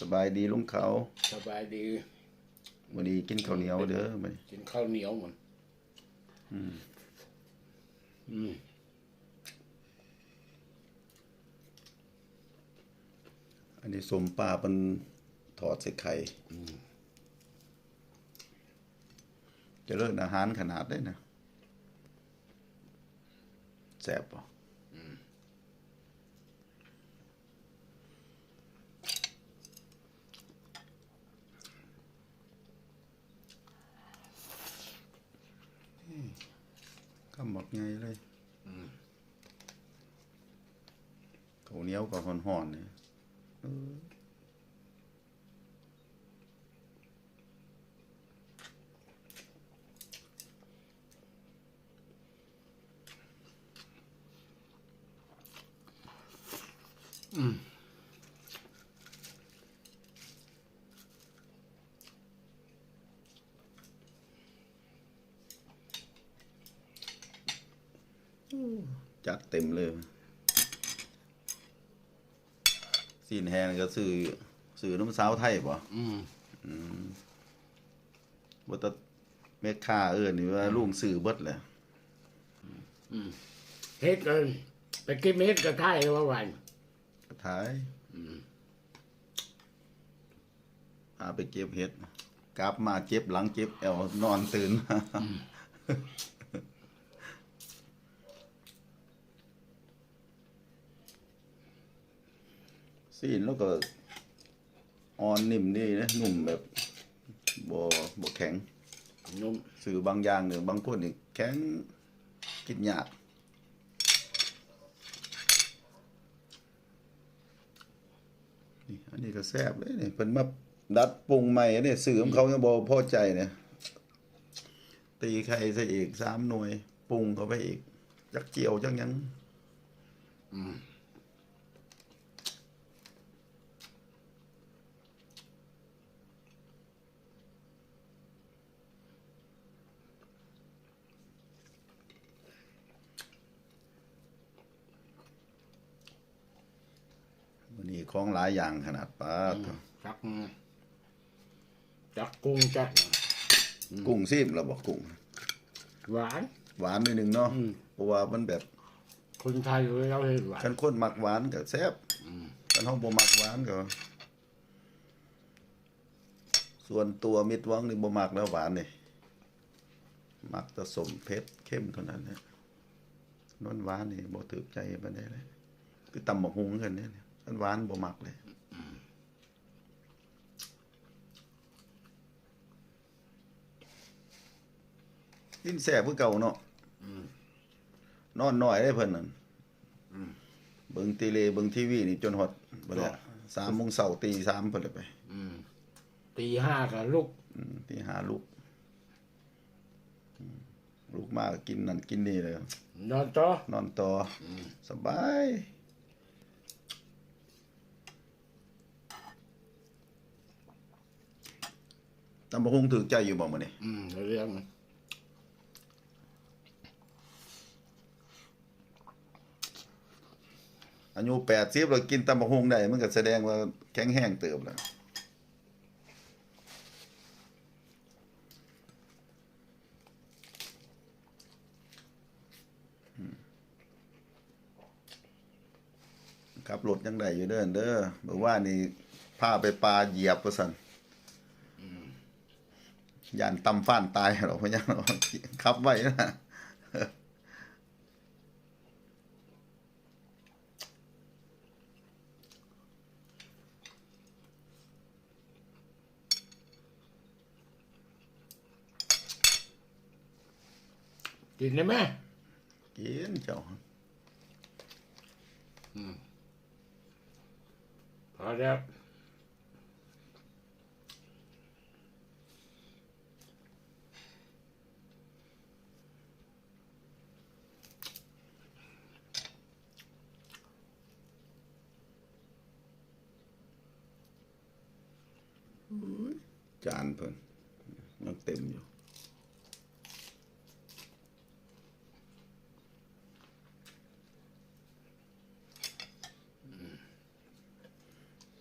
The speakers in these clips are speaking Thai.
สบายดีลุงเขา สบายดีวันนี้กินข้าวเหนียวเด้อบัดนี้กินข้าวเหนียวมันอืมอันนี้สมปลาเป็นถอดใส่ไข่เจะเลิกอาหารขนาดได้นะแซ่บป่ะคำบอก ไงเลยข้าวเหนียวกับห่อนๆเนี่ย จัดเต็มเลยสีนแฮนก็ซื้อซื้อน้ำสาวไทยป่ะอืมว่าแตแม่ค้าเอิ้นนี่ว่าลุงซื้อเบิดแหละเฮ็ดเลยไปกินเฮ็ดกระไทยว่าวันก็ท้ายพาไปเก็บเห็ดกลับมาเจ็บหลังเจ็บแอวนอนตื่น ซีนแล้วก็อ่อนนิ่มนี่นะนุ่มแบบบ่บ่แข็งนุ่มสื่อบางอย่างเนี่ยบางคนนี่แข็งกินยากนี่อันนี้ก็แซ่บเลยนี่เพิ่นมาดัดปรุงใหม่อันนี้สื่อของเขายังบ่พอใจเนี่ยตีไข่ซะอีกสามหน่วยปรุงเข้าไปอีกจักเจียวจักหยังวันนี้ ของหลายอย่างขนาดปลาดจักจักกุ้งจักกุ้งซีมเราบอกกุ้ง หวาน หวานนิดนึงเนาะอืมเพราะว่ามันแบบ คนไทยเราเฮ็ดหวานคันคนมักหวานก็แซ่บคันห้องบ่มักหวานก็ส่วนตัวมิตรหวังนี่บ่มักแล้วหวานนี่มักแต่สมเผ็ดเข้มเท่านั้นแหละนวลหวานนี่บ่ถูกใจปานใดเลยคือตำบักหุงกันเนี่ย อันหวานบ่มักเลยกินแซ่บคือเก่าเนาะนอนน้อยได้เพิ่นนั่นเบิ่งตีเลเบิ่งทีวีนี่จนฮอดบ่ได้3โมงเช้าตี3เพิ่นเลยไปตีห้ากับลูกอืมตีหาลูกอืมลูกมาก็กินนั่นกินนี่เลยนอนต่อนอนต่ออสบาย ตำบะฮุงถือใจอยู่บ่มื้อนี้อืมเรื่องอายุ80แล้วกินตำบะฮุงได้ มันก็แสดงว่าแข็งแรงเติบแล้วอืมขับรถยังได้อยู่เด้อเด้อบอกว่านี่พาไปปลาเหยียบว่าซั่น ย่านตำฟ้านตายหรอกเพราะยังหรอกขับไว้นะกินได้ไหมกินเจ้าพอแล้ว จานเพิ่นยังเต็มอยู่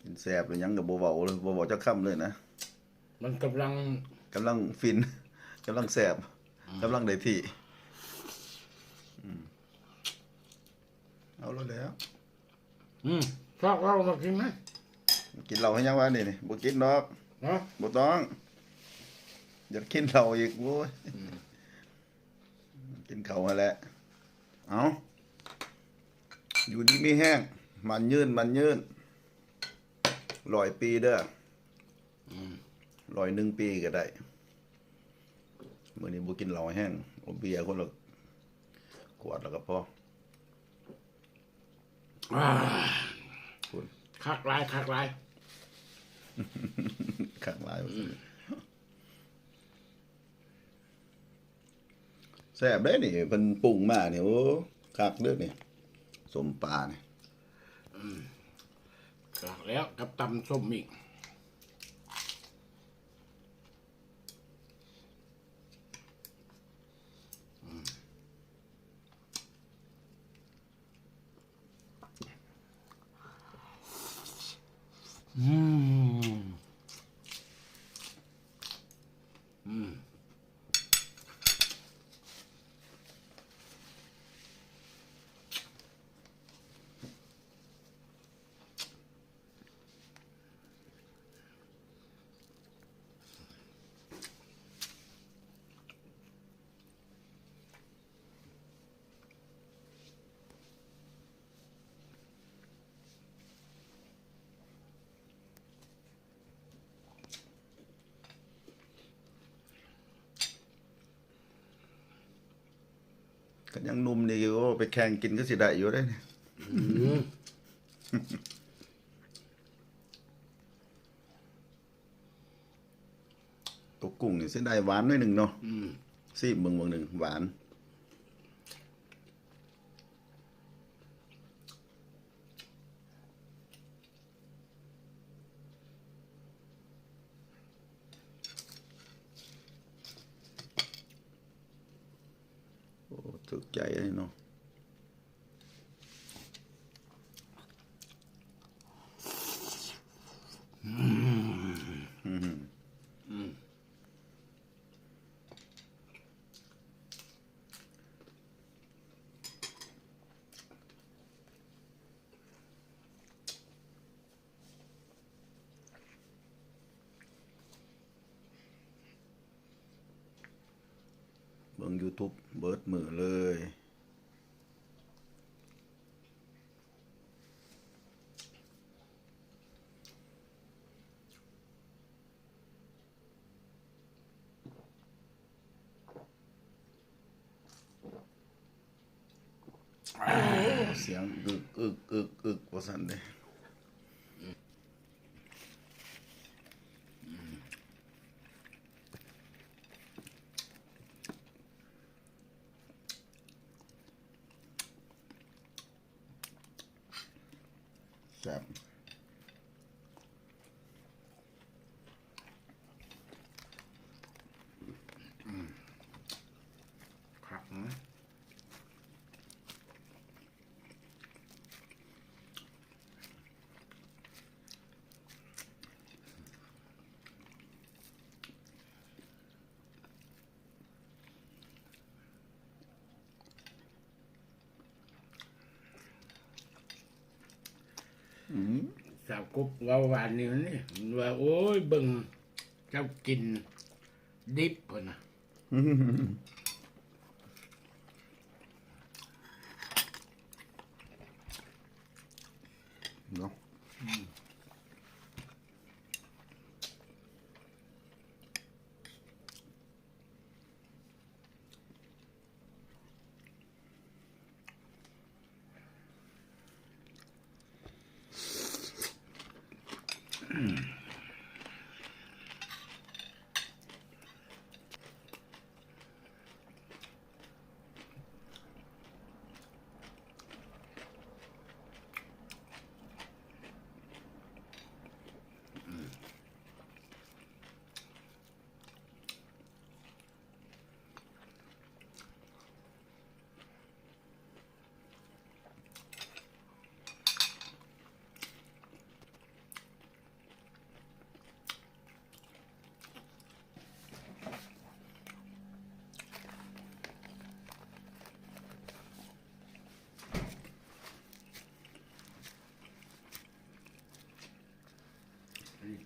กินนแซ่บหรือยังก็บ่เว้าเลยบ่เว้าจักคำเลยนะ มันกำลังกำลังฟิน กำลังแซ่บกำลังได้ที่อืมเอาแล้วแล้ว อืมชอบเรามากินไหมกินเหล้าให้ยังวะนี่นี่บ่กินดอก เนาะบ่ต้องอยากกินเหล้าอีกโว้ยกินเขาวมาแหล้วเอาอยู่ดีไม่แห้ง มันยืนมันยืนร้อยปีเด้ออร้อยหนึ่งปีก็ได้มื้อนี้บ่กินเหล้าแห้งเอาเบียร์คนละขวดแล้วก็พออ่าคุณคักหลายคักหลาย ข้างหลายว่าซั่นแซ่บเด้นี่เพิ่นปรุงมานี่โอ้คักเด้อนี่สมปลานี่คักแล้วกับตำส้มอีกอืม ก็ยังหนุ่มนี่อยู่ไปแข่งกินก็สิได้อยู่ได้นี่อืมตัวกุ้งนี่สิได้หวานหน่อยหนึงเนาะอืมซีบเบิ่งเบิ่งหนึงหวาน โอ้ถึกใจเลยเนาะ เบิ่ ง YouTube เบิดมือเลย เสียงอึกอึกอึกอึกว่าซั่นเด้แซ่บ คักนะ อืม สาว กุบว่าหวานนี่นี่ว่าโอ้ยเบิ่งเจ้ากินดิบพ่นน่ะเนาะ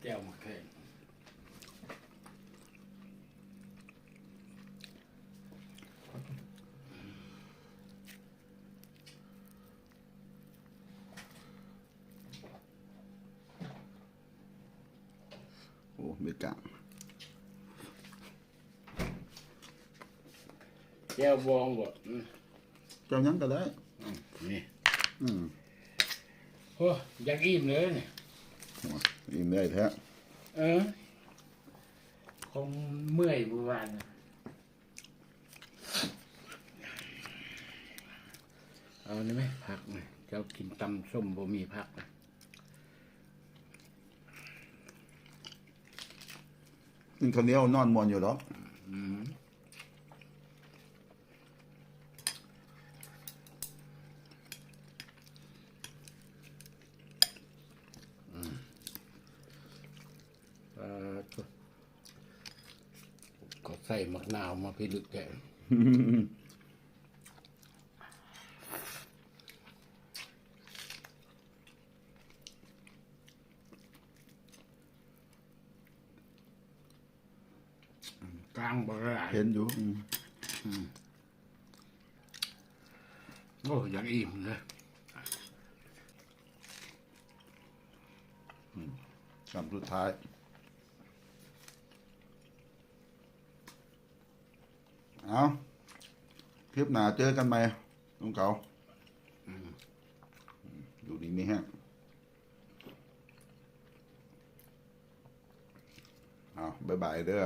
อันนี้แก้วมาแข่งโอ้เบ็ดกลางแก้วบ องบ่อืมเจ้าหยังก็ได้อืมนี่อืมโอ้อยากอิ่มเลยเนี่ยโอ้ยอิ่มได้แท้เออ คงเมื่อยเมื่อวานน่ะเอานี่ไหมผักนะเจ้ากินตำส้มบ่มีผักนะกินข้าวเหนียวนอนมวนอยู่ดอก อืมอืมเอ่อก็ ใส่มะนาวมาพิลึกแกกลางบรายเห็นอยู่อืมโอ้อยากอิ่มเลยคำสุดท้าย เอาคลิปหน้าเจอกันไหมน้องเก๋าอยู่ดีมีแห้งเอาบ๊ายบายเด้อ